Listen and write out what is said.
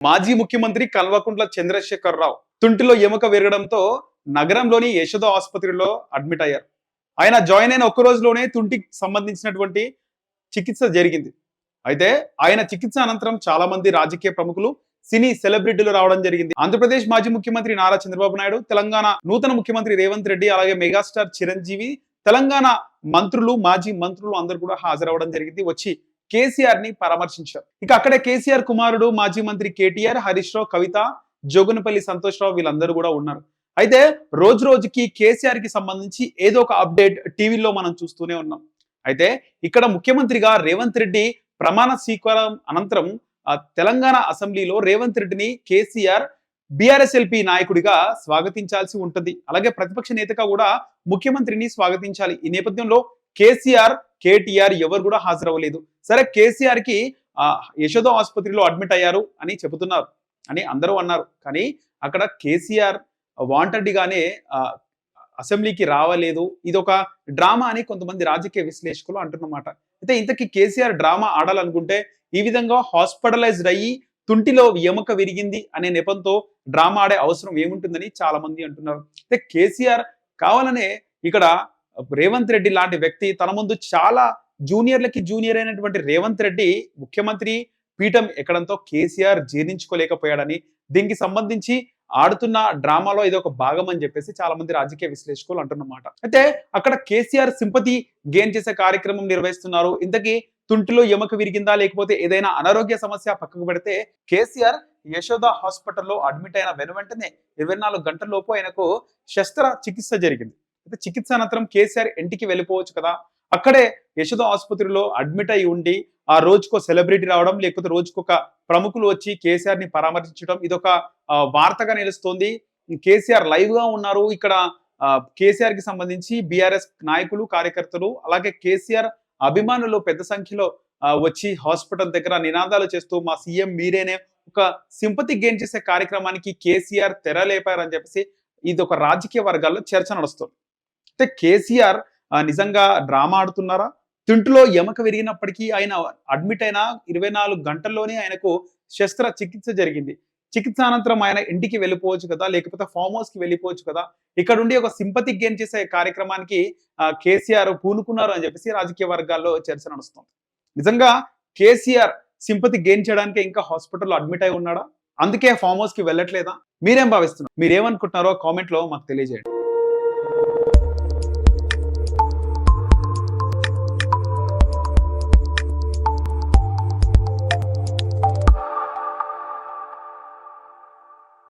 మాజీ ముఖ్యమంత్రి కల్వకుంట్ల చంద్రశేఖర్ రావు తుంటిలో ఎముక విరగడంతో నగరంలోని యశోద ఆసుపత్రిలో అడ్మిట్ అయ్యారు. ఆయన జాయిన్ అయిన ఒక్క రోజులోనే తుంటికి సంబంధించినటువంటి చికిత్స జరిగింది. అయితే ఆయన చికిత్స అనంతరం చాలా మంది రాజకీయ ప్రముఖులు సినీ సెలబ్రిటీలు రావడం జరిగింది. ఆంధ్రప్రదేశ్ మాజీ ముఖ్యమంత్రి నారా చంద్రబాబు నాయుడు తెలంగాణ నూతన ముఖ్యమంత్రి రేవంత్ రెడ్డి అలాగే మెగాస్టార్ చిరంజీవి తెలంగాణ మంత్రులు మాజీ మంత్రులు అందరూ కూడా హాజరవడం జరిగింది. వచ్చి కేసీఆర్ని పరామర్శించారు. ఇక అక్కడే కేసీఆర్ కుమారుడు మాజీ మంత్రి కేటీఆర్ హరీష్ రావు కవిత జోగునపల్లి సంతోష్ రావు వీళ్ళందరూ కూడా ఉన్నారు. అయితే రోజు రోజుకి కేసీఆర్కి సంబంధించి ఏదో ఒక అప్డేట్ టీవీలో మనం చూస్తూనే ఉన్నాం. అయితే ఇక్కడ ముఖ్యమంత్రిగా రేవంత్ రెడ్డి ప్రమాణ స్వీకారం అనంతరం తెలంగాణ అసెంబ్లీలో రేవంత్ రెడ్డిని కేసీఆర్ బీఆర్ఎస్ఎల్పి నాయకుడిగా స్వాగతించాల్సి ఉంటుంది. అలాగే ప్రతిపక్ష నేతగా కూడా ముఖ్యమంత్రిని స్వాగతించాలి. ఈ నేపథ్యంలో కేసీఆర్ కేటీఆర్ ఎవరు కూడా హాజరవ్వలేదు. సరే కేసీఆర్కి ఆ యశోద ఆసుపత్రిలో అడ్మిట్ అయ్యారు అని చెబుతున్నారు అని అందరూ అన్నారు. కానీ అక్కడ కేసీఆర్ వాంటెడ్గానే అసెంబ్లీకి రావలేదు. ఇది ఒక డ్రామా అని కొంతమంది రాజకీయ విశ్లేషకులు అంటున్నమాట. అయితే ఇంతకీ కేసీఆర్ డ్రామా ఆడాలనుకుంటే ఈ విధంగా హాస్పిటలైజ్డ్ అయ్యి తుంటిలో ఎముక విరిగింది అనే నెపంతో డ్రామా ఆడే అవసరం ఏముంటుందని చాలా మంది అంటున్నారు. అయితే కేసీఆర్ కావాలనే ఇక్కడ రేవంత్ రెడ్డి లాంటి వ్యక్తి తన ముందు చాలా జూనియర్లకి జూనియర్ అయినటువంటి రేవంత్ రెడ్డి ముఖ్యమంత్రి పీఠం ఎక్కడంతో కేసీఆర్ జీర్ణించుకోలేకపోయాడని దీనికి సంబంధించి ఆడుతున్న డ్రామాలో ఇది ఒక భాగం అని చెప్పేసి చాలా మంది రాజకీయ విశ్లేషకులు అంటున్నమాట. అయితే అక్కడ కేసీఆర్ సింపతి గెయిన్ చేసే కార్యక్రమం నిర్వహిస్తున్నారు. ఇంతకీ తుంటిలో ఎముక విరిగిందా లేకపోతే ఏదైనా అనారోగ్య సమస్య పక్కకు పెడితే కేసీఆర్ యశోద హాస్పిటల్లో అడ్మిట్ అయిన వెను వెంటనే ఇరవై నాలుగు గంటల లోపు ఆయనకు శస్త్ర చికిత్స జరిగింది. అయితే చికిత్స అనంతరం కేసీఆర్ ఇంటికి వెళ్ళిపోవచ్చు కదా. అక్కడే యశోద ఆసుపత్రిలో అడ్మిట్ అయి ఉండి ఆ రోజుకో సెలబ్రిటీ రావడం లేకపోతే రోజుకొక ప్రముఖులు వచ్చి కేసీఆర్ని పరామర్శించడం ఇదొక వార్తగా నిలుస్తోంది. కేసీఆర్ లైవ్గా ఉన్నారు. ఇక్కడ కేసీఆర్కి సంబంధించి బీఆర్ఎస్ నాయకులు కార్యకర్తలు అలాగే కేసీఆర్ అభిమానులు పెద్ద సంఖ్యలో వచ్చి హాస్పిటల్ దగ్గర నినాదాలు చేస్తూ మా సీఎం మీరేనే ఒక సింపతి గెయిన్ చేసే కార్యక్రమానికి కేసీఆర్ తెరలేపారని చెప్పేసి ఇది ఒక రాజకీయ వర్గాల్లో చర్చ నడుస్తుంది. అయితే కేసీఆర్ నిజంగా డ్రామా ఆడుతున్నారా? తింటులో ఎమక విరిగినప్పటికీ ఆయన అడ్మిట్ అయిన ఇరవై నాలుగు గంటల్లోనే ఆయనకు శస్త్ర చికిత్స జరిగింది. చికిత్స అనంతరం ఆయన ఇంటికి వెళ్ళిపోవచ్చు కదా లేకపోతే ఫామ్ హౌస్కి వెళ్ళిపోవచ్చు కదా ఇక్కడ ఉండి ఒక సింపతి గెయిన్ చేసే కార్యక్రమానికి కేసీఆర్ పూనుకున్నారు అని చెప్పేసి రాజకీయ వర్గాల్లో చర్చ నడుస్తుంది. నిజంగా కేసీఆర్ సింపతి గెయిన్ చేయడానికి ఇంకా హాస్పిటల్లో అడ్మిట్ అయి ఉన్నాడా? అందుకే ఫామ్ హౌస్కి వెళ్ళట్లేదా? మీరేం భావిస్తున్నారు? మీరేమనుకుంటున్నారో కామెంట్లో మాకు తెలియజేయండి.